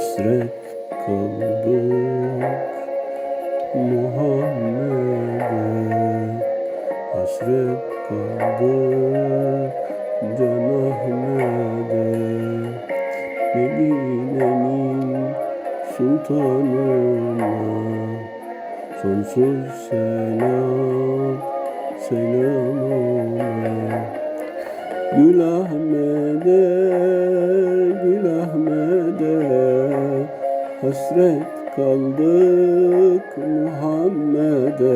Hasret kaldık. Muhammed'e Hasret kaldık. Can Ahmet'e Medine'nin sultanına Sonsuz selam Selam ona Gül Ahmet'e, Hasret kaldık Muhammed'e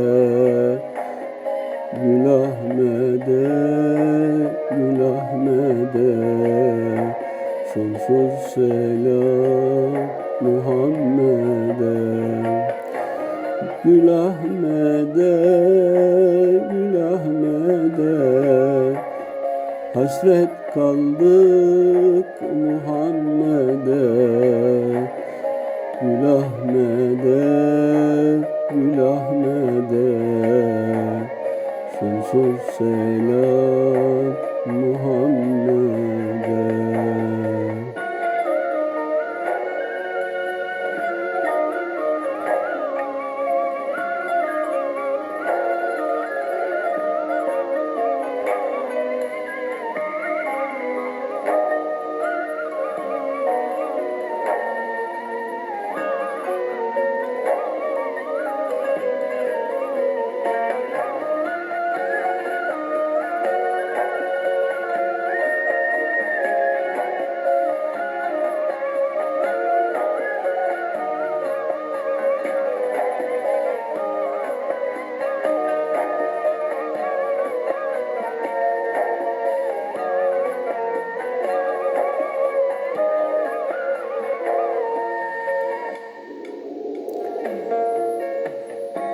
Gül Ahmet'e, Gül Ahmet'e Sonsuz selam Muhammed'e Gül Ahmet'e, Gül Ahmet'e Hasret kaldık Muhammed'e Gül Ahmet'e, Gül Ahmet'e Sonsuz selam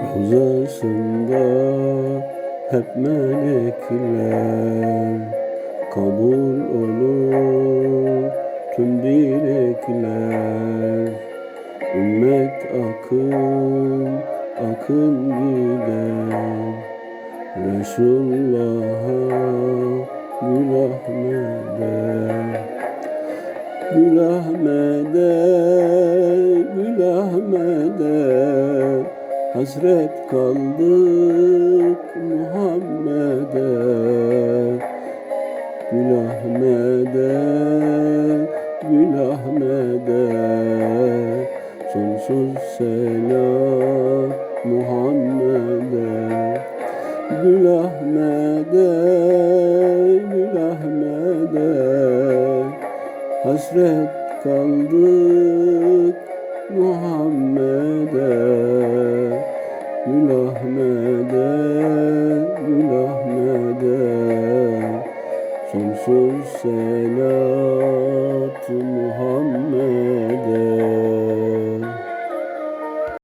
Rozasında hep melekler Kabul olur tüm dilekler. Ümmet akın akın gider. Resulullah'a Gül Ahmet'e Gül Hasret kaldık Muhammed'e Gül Ahmet'e, Gül Ahmet'e Sonsuz selam Muhammed'e Gül Ahmet'e, Gül Ahmet'e Hasret kaldık Muhammed'e Gül Ahmet'e,